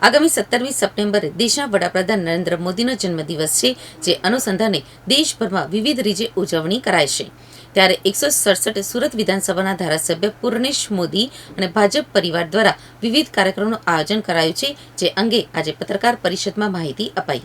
આગામી સત્તરમી સપ્ટેમ્બરે દેશના વડાપ્રધાન નરેન્દ્ર મોદીનો જન્મદિવસ છે, જે અનુસંધાને દેશભરમાં વિવિધ રીતે ઉજવણી કરાય ત્યારે એકસો સડસઠ સુરત વિધાનસભાના ધારાસભ્ય પૂર્ણેશ મોદી અને ભાજપ પરિવાર દ્વારા વિવિધ કાર્યક્રમોનું આયોજન કરાયું છે, જે અંગે આજે પત્રકાર પરિષદમાં માહિતી અપાઈ.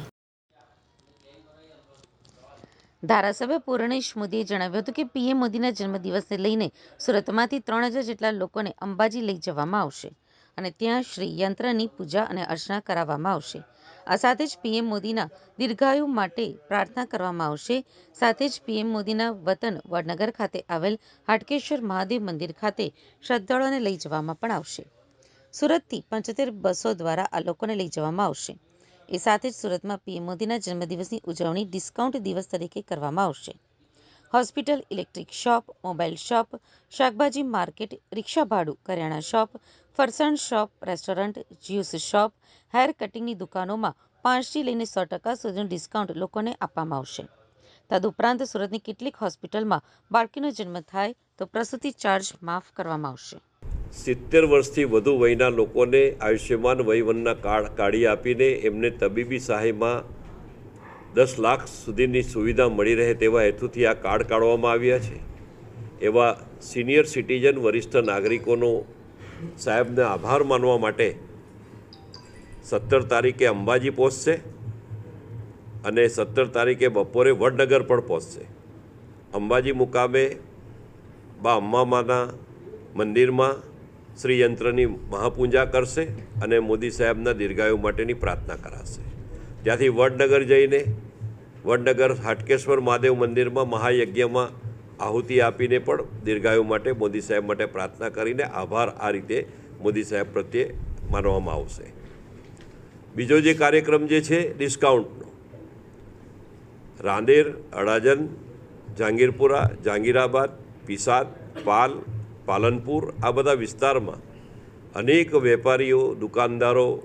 ધારાસભ્ય પૂર્ણેશ મોદીએ જણાવ્યું હતું કે પીએમ મોદીના જન્મદિવસને લઈને સુરતમાંથી ત્રણ હજાર જેટલા લોકોને અંબાજી લઈ જવામાં આવશે. અને ત્યાં શ્રી યંત્રની પૂજા અને અર્ચના કરાવવામાં આવશે. આ સાથે જ પીએમ મોદીના દીર્ઘાયુ માટે પ્રાર્થના કરવામાં આવશે. સાથે જ પીએમ મોદીના વતન વડનગર ખાતે આવેલ હાટકેશ્વર મહાદેવ મંદિર ખાતે શ્રદ્ધાળુઓને લઈ જવામાં પણ આવશે. સુરતથી પંચોતેર બસો દ્વારા આ લોકોને લઈ જવામાં આવશે. એ સાથે જ સુરતમાં પીએમ મોદીના જન્મદિવસની ઉજવણી ડિસ્કાઉન્ટ દિવસ તરીકે કરવામાં આવશે. Hospital, electric shop, mobile shop, શાકભાજી માર્કેટ, રિક્ષા ભાડું, કરિયાણા શોપ, ફરસાણ shop, restaurant, juice shop, hair કટિંગની દુકાનોમાં પાંચથી લઈને સો ટકા સુધીનું ડિસ્કાઉન્ટ લોકોને આપવામાં આવશે. તદુપરાંત સુરતની કેટલીક હોસ્પિટલમાં બાળકીનો જન્મ થાય તો પ્રસૂતિ ચાર્જ માફ કરવામાં આવશે. સિત્તેર વર્ષથી વધુ વયના લોકોને આયુષ્યમાન વયવનના કાર્ડ કાઢી આપીને એમને તબીબી સહાયમાં દસ લાખ સુધીની સુવિધા મળી રહે તેવા હેતુથી આ કાર્ડ કાઢવામાં આવ્યા છે. એવા સિનિયર સિટીઝન, વરિષ્ઠ નાગરિકોનો સાહેબને આભાર માનવા માટે સત્તર તારીખે અંબાજી પહોંચશે અને સત્તર તારીખે બપોરે વડનગર પણ પહોંચશે. અંબાજી મુકામે બા અંબામાના મંદિરમાં શ્રી યંત્રની મહાપૂજા કરશે અને મોદી સાહેબના દીર્ઘાયુ માટેની પ્રાર્થના કરાશે. ત્યાંથી વડનગર જઈને વડનગર હાટકેશ્વર મહાદેવ મંદિરમાં મહાયજ્ઞમાં આહુતિ આપીને પણ દીર્ઘાયુ માટે મોદી સાહેબ માટે પ્રાર્થના કરીને આભાર આ રીતે મોદી સાહેબ પ્રત્યે માનવામાં આવશે. બીજો જે કાર્યક્રમ જે છે, ડિસ્કાઉન્ટનો. રાંદેર, અડાજન, જહાંગીરપુરા, જહાંગીરાબાદ, પિસાદ, પાલ, પાલનપુર આ બધા વિસ્તારમાં અનેક વેપારીઓ, દુકાનદારો,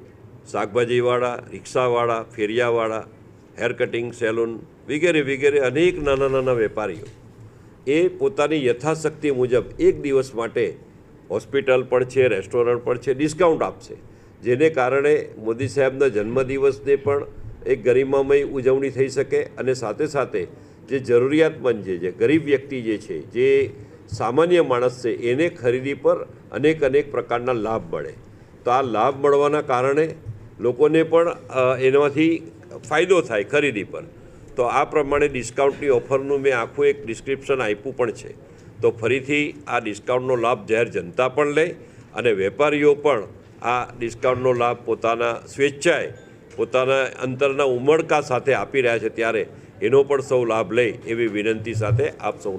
શાકભાજીવાળા, રિક્ષાવાળા, ફેરિયાવાળા હેર કટિંગ સેલૂન વગેરે વગેરે અનેક નાના નાના વેપારીઓ. એ પોતાની યથાશક્તિ મુજબ એક દિવસ માટે હોસ્પિટલ પણ છે રેસ્ટોરન્ટ પણ છે ડિસ્કાઉન્ટ આપશે. જેને કારણે મોદી સાહેબના જન્મદિવસને પણ એક ગરિમામય ઉજવણી થઈ શકે અને સાથે સાથે જે જરૂરિયાતમંદ છે જે ગરીબ વ્યક્તિ જે છે જે સામાન્ય માણસ છે એને ખરીદી પર અનેક અનેક પ્રકારના લાભ મળે. તો આ લાભ મળવાના કારણે લોકોને પણ અ, એનામાંથી ફાયદો થાય ખરીદી પર. તો આ પ્રમાણે ડિસ્કાઉન્ટની ઓફરનું મેં આખું એક ડિસ્ક્રિપ્શન આપ્યું પણ છે. તો ફરીથી આ ડિસ્કાઉન્ટનો લાભ જાહેર જનતા પણ લે અને વેપારીઓ પણ આ ડિસ્કાઉન્ટનો લાભ પોતાના સ્વેચ્છાએ પોતાના અંતરના ઉમળકા સાથે આપી રહ્યા છે ત્યારે એનો પણ સૌ લાભ લે એવી વિનંતી સાથે આપ સૌ